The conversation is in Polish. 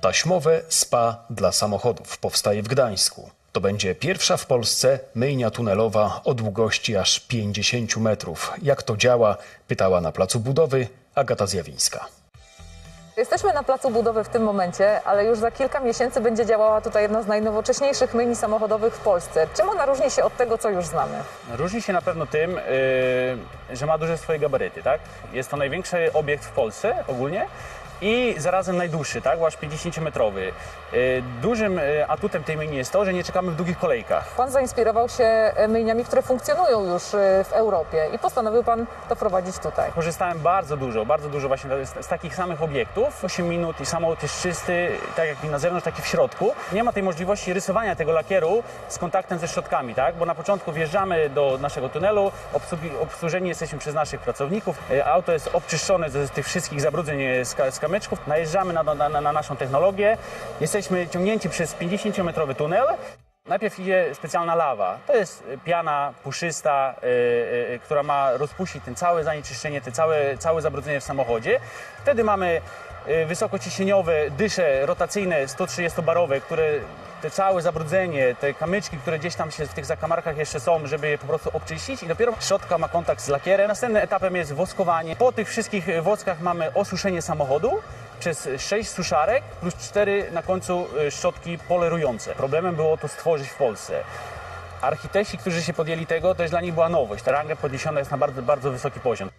Taśmowe spa dla samochodów powstaje w Gdańsku. To będzie pierwsza w Polsce myjnia tunelowa o długości aż 50 metrów. Jak to działa? Pytała na placu budowy Agata Zjawińska. Jesteśmy na placu budowy w tym momencie, ale już za kilka miesięcy będzie działała tutaj jedna z najnowocześniejszych myjni samochodowych w Polsce. Czym ona różni się od tego, co już znamy? Różni się na pewno tym, yy, że ma duże swoje gabaryty, tak? Jest to największy obiekt w Polsce ogólnie i zarazem najdłuższy, tak? Bo aż 50-metrowy. Yy, dużym yy, atutem tej myjni jest to, że nie czekamy w długich kolejkach. Pan zainspirował się e, myjniami, które funkcjonują już e, w Europie i postanowił Pan to wprowadzić tutaj. Korzystałem bardzo dużo, bardzo dużo właśnie z, z takich samych obiektów. 8 minut i samochód jest czysty, tak jak na zewnątrz, tak i w środku. Nie ma tej możliwości rysowania tego lakieru z kontaktem ze środkami, tak? Bo na początku wjeżdżamy do naszego tunelu, obsługi, obsłużeni jesteśmy przez naszych pracowników. E, Auto jest obczyszczone z tych wszystkich zabrudzeń z, z kamyczków. Najeżdżamy na, na, na, na naszą technologię. Jesteśmy ciągnięci przez 50-metrowy tunel. Najpierw idzie specjalna lawa. To jest y, piana puszysta, y, y, która ma rozpuścić ten całe zanieczyszczenie, te całe, całe zabrudzenie w samochodzie. Wtedy mamy wysokociśnieniowe dysze rotacyjne 130-barowe, które te całe zabrudzenie, te kamyczki, które gdzieś tam się w tych zakamarkach jeszcze są, żeby je po prostu obczyścić i dopiero szczotka ma kontakt z lakierem. Następnym etapem jest woskowanie. Po tych wszystkich y, woskach mamy osuszenie samochodu przez 6 suszarek plus 4 na końcu y, szczotki polerujące. Problemem było to stworzyć w Polsce. Architekci, którzy się podjęli tego, to jest dla nich była nowość. Ta ranga podniesiona jest na bardzo, bardzo wysoki poziom.